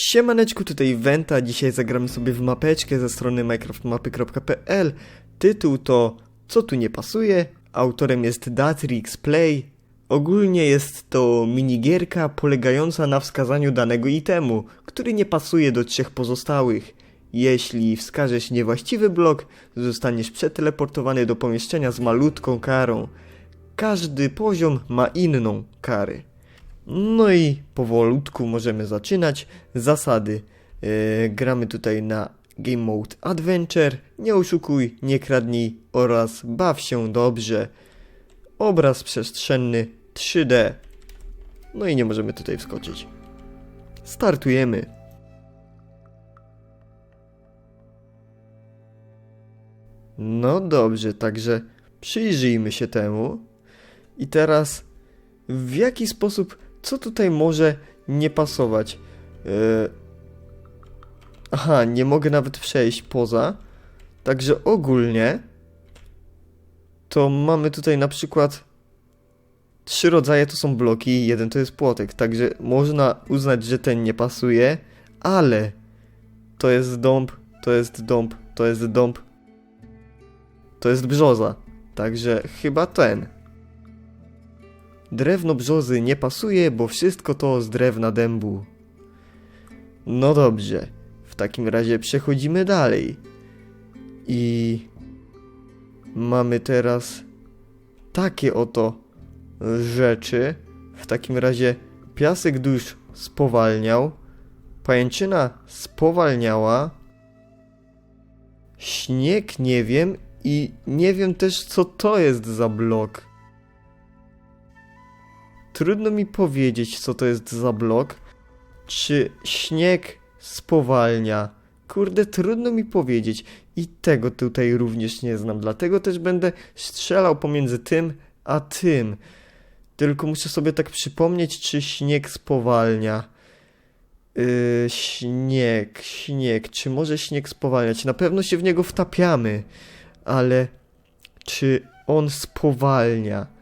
Siemaneczku, tutaj Wenta, dzisiaj zagramy sobie w mapeczkę ze strony minecraftmapy.pl. Tytuł to Co tu nie pasuje? Autorem jest Datrix Play. Ogólnie jest to minigierka polegająca na wskazaniu danego itemu, który nie pasuje do trzech pozostałych. Jeśli wskażesz niewłaściwy blok, zostaniesz przeteleportowany do pomieszczenia z malutką karą. Każdy poziom ma inną karę. No i powolutku możemy zaczynać. Zasady. E, gramy tutaj na Game Mode Adventure. Nie oszukuj, nie kradnij oraz baw się dobrze. Obraz przestrzenny 3D. No i nie możemy tutaj wskoczyć. Startujemy. No dobrze, także przyjrzyjmy się temu. I teraz w jaki sposób, co tutaj może nie pasować? Yy... Aha, nie mogę nawet przejść poza. Także ogólnie to mamy tutaj na przykład trzy rodzaje to są bloki, jeden to jest płotek. Także można uznać, że ten nie pasuje, ale to jest dąb, to jest dąb, to jest dąb, to jest brzoza. Także chyba ten. Drewno brzozy nie pasuje, bo wszystko to z drewna dębu. No dobrze, w takim razie przechodzimy dalej. I mamy teraz takie oto rzeczy. W takim razie piasek dusz spowalniał, pajęczyna spowalniała, śnieg nie wiem i nie wiem też co to jest za blok. Trudno mi powiedzieć, co to jest za blok. Czy śnieg spowalnia? Kurde, trudno mi powiedzieć. I tego tutaj również nie znam. Dlatego też będę strzelał pomiędzy tym a tym. Tylko muszę sobie tak przypomnieć, czy śnieg spowalnia. Yy, śnieg, śnieg. Czy może śnieg spowalniać? Na pewno się w niego wtapiamy. Ale czy on spowalnia?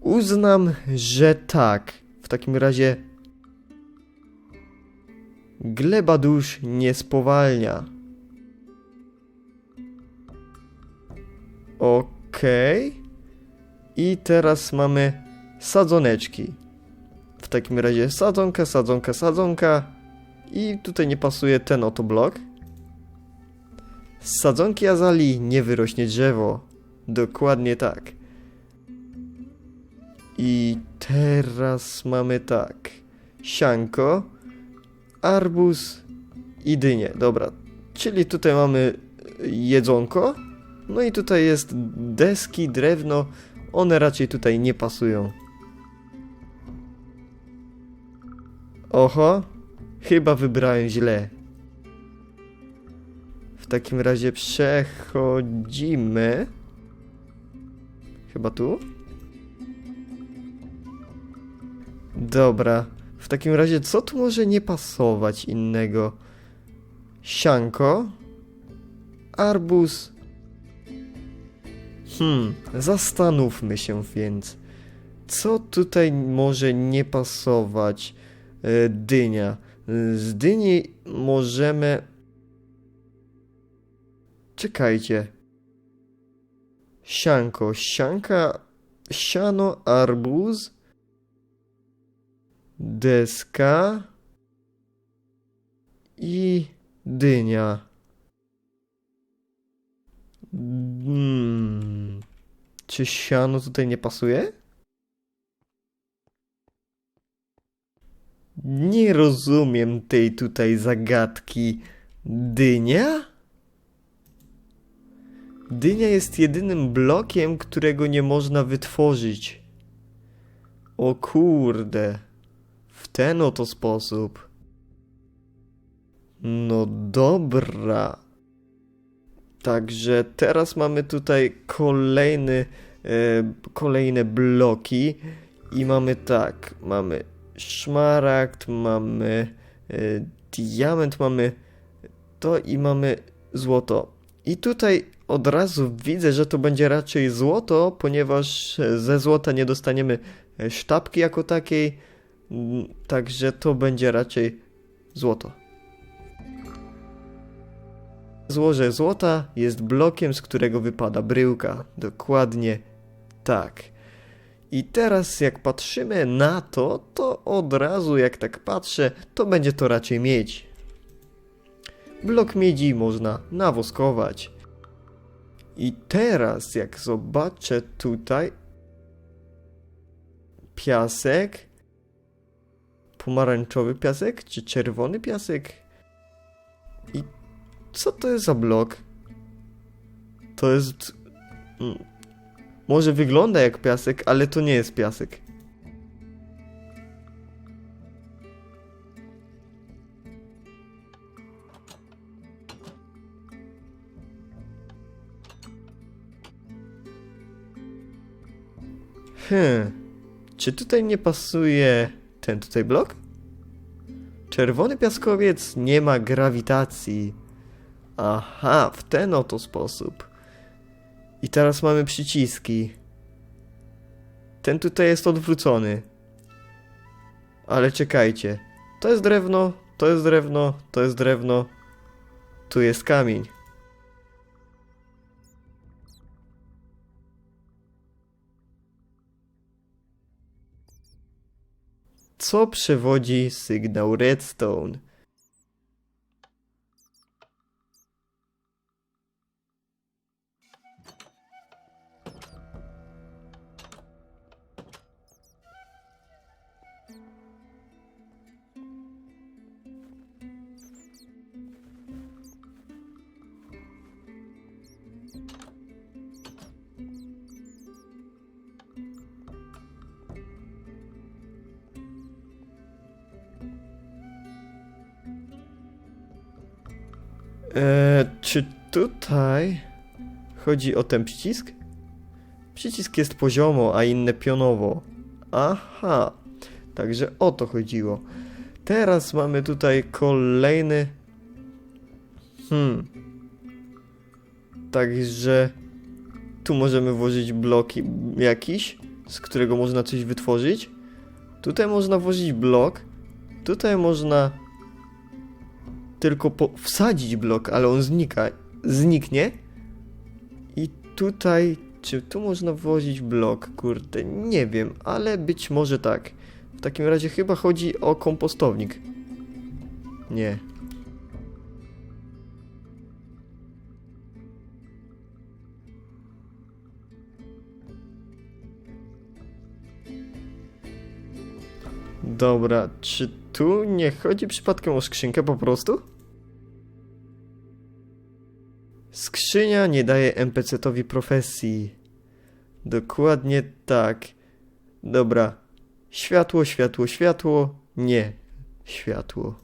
Uznam, że tak. W takim razie gleba dusz nie spowalnia. Okej. I teraz mamy sadzoneczki. W takim razie sadzonka, sadzonka, sadzonka. I tutaj nie pasuje ten oto blok. Z sadzonki azali nie wyrośnie drzewo. Dokładnie tak. I teraz mamy tak. Sianko, arbuz i dynię. Dobra, czyli tutaj mamy jedzonko. No i tutaj jest deski, drewno. One raczej tutaj nie pasują. Oho, chyba wybrałem źle. W takim razie przechodzimy. Chyba tu? Dobra. W takim razie, co tu może nie pasować innego? Sianko. Arbuz. Hmm, zastanówmy się więc. Co tutaj może nie pasować? E, dynia. Z dyni możemy... Czekajcie. Sianko. Sianka... Siano, arbuz deska i dynia. Hmm. Czy siano tutaj nie pasuje? Nie rozumiem tej tutaj zagadki. Dynia? Dynia jest jedynym blokiem, którego nie można wytworzyć. O kurde ten oto sposób. No dobra. Także teraz mamy tutaj kolejny, e, kolejne bloki i mamy tak, mamy szmaragd, mamy e, diament, mamy to i mamy złoto. I tutaj od razu widzę, że to będzie raczej złoto, ponieważ ze złota nie dostaniemy sztabki jako takiej, Także to będzie raczej złoto. Złoże złota jest blokiem, z którego wypada bryłka. Dokładnie tak. I teraz jak patrzymy na to, to od razu jak tak patrzę, to będzie to raczej miedź. Blok miedzi można nawoskować. I teraz jak zobaczę tutaj piasek, pomarańczowy piasek czy czerwony piasek? I co to jest za blok? To jest. mm, Może wygląda jak piasek, ale to nie jest piasek. Hmm. Czy tutaj nie pasuje ten tutaj blok? Czerwony piaskowiec nie ma grawitacji. Aha, w ten oto sposób. I teraz mamy przyciski. Ten tutaj jest odwrócony. Ale czekajcie. To jest drewno, to jest drewno, to jest drewno. Tu jest kamień. Co przewodzi sygnał redstone? Eee, czy tutaj chodzi o ten przycisk? Przycisk jest poziomo, a inne pionowo. Aha, także o to chodziło. Teraz mamy tutaj kolejny. Hmm. Także tu możemy włożyć bloki jakiś, z którego można coś wytworzyć. Tutaj można włożyć blok. Tutaj można tylko wsadzić blok, ale on znika, zniknie. I tutaj, czy tu można włożyć blok? Kurde, nie wiem, ale być może tak. W takim razie chyba chodzi o kompostownik. Nie. Dobra, czy tu nie chodzi przypadkiem o skrzynkę po prostu? Skrzynia nie daje NPC-towi profesji. Dokładnie tak. Dobra. Światło, światło, światło. Nie. Światło.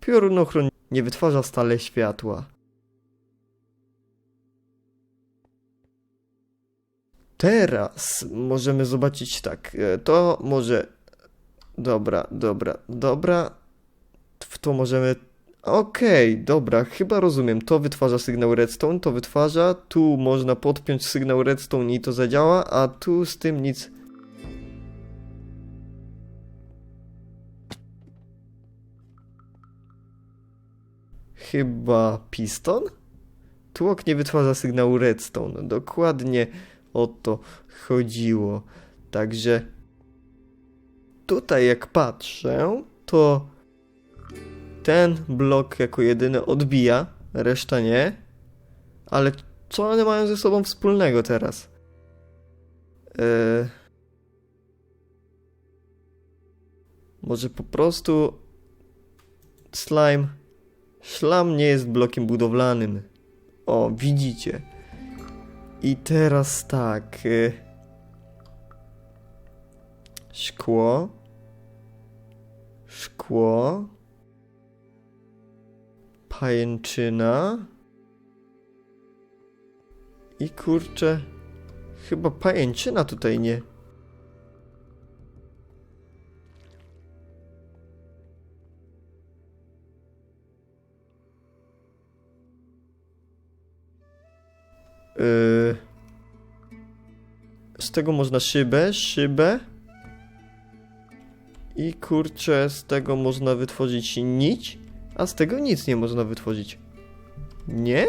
Piorunochron nie wytwarza stale światła. Teraz możemy zobaczyć tak. e, To może Dobra, dobra, dobra. W to możemy. Okej, dobra, chyba rozumiem. To wytwarza sygnał redstone, to wytwarza. Tu można podpiąć sygnał redstone i to zadziała, a tu z tym nic. Chyba piston? Tłok nie wytwarza sygnału redstone. Dokładnie o to chodziło. Także tutaj jak patrzę, to ten blok jako jedyny odbija, reszta nie. Ale co one mają ze sobą wspólnego teraz? Eee... Może po prostu slime. Szlam nie jest blokiem budowlanym. O, widzicie. I teraz tak. e, Szkło. Szkło. Pajęczyna. I kurczę. Chyba pajęczyna tutaj nie. Yy. Z tego można szybę, szybę. I kurczę, z tego można wytworzyć nić, a z tego nic nie można wytworzyć. Nie?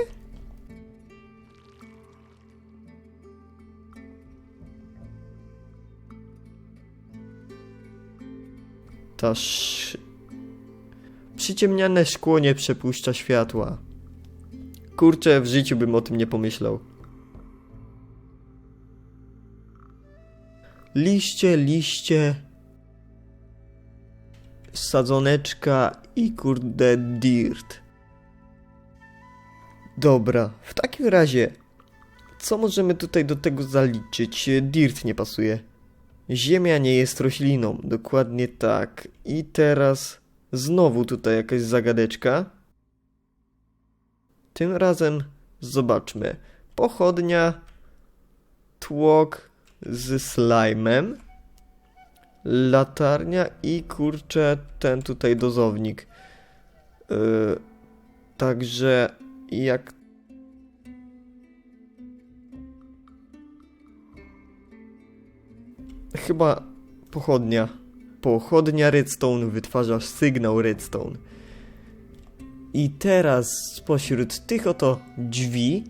Ta sz... Przyciemniane szkło nie przepuszcza światła. Kurczę, w życiu bym o tym nie pomyślał. Liście, liście. Sadzoneczka i kurde dirt. Dobra, w takim razie, co możemy tutaj do tego zaliczyć? Dirt nie pasuje. Ziemia nie jest rośliną, dokładnie tak. I teraz znowu tutaj jakaś zagadeczka. Tym razem zobaczmy. Pochodnia, tłok z slajmem, latarnia i kurczę ten tutaj dozownik. Yy, także jak chyba pochodnia. Pochodnia redstone wytwarza sygnał redstone. I teraz spośród tych oto drzwi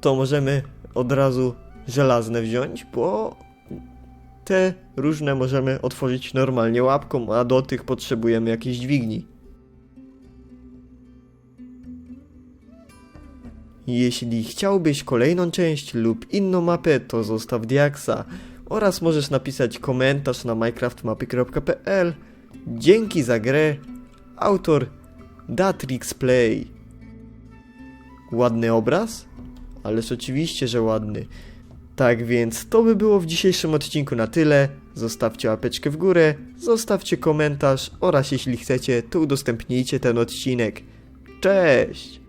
to możemy od razu żelazne wziąć, bo te różne możemy otworzyć normalnie łapką, a do tych potrzebujemy jakiejś dźwigni. Jeśli chciałbyś kolejną część lub inną mapę, to zostaw diaksa oraz możesz napisać komentarz na minecraftmapy.pl. Dzięki za grę. Autor Datrix Play. Ładny obraz? Ależ oczywiście, że ładny. Tak więc to by było w dzisiejszym odcinku na tyle. Zostawcie łapeczkę w górę, zostawcie komentarz oraz jeśli chcecie, to udostępnijcie ten odcinek. Cześć!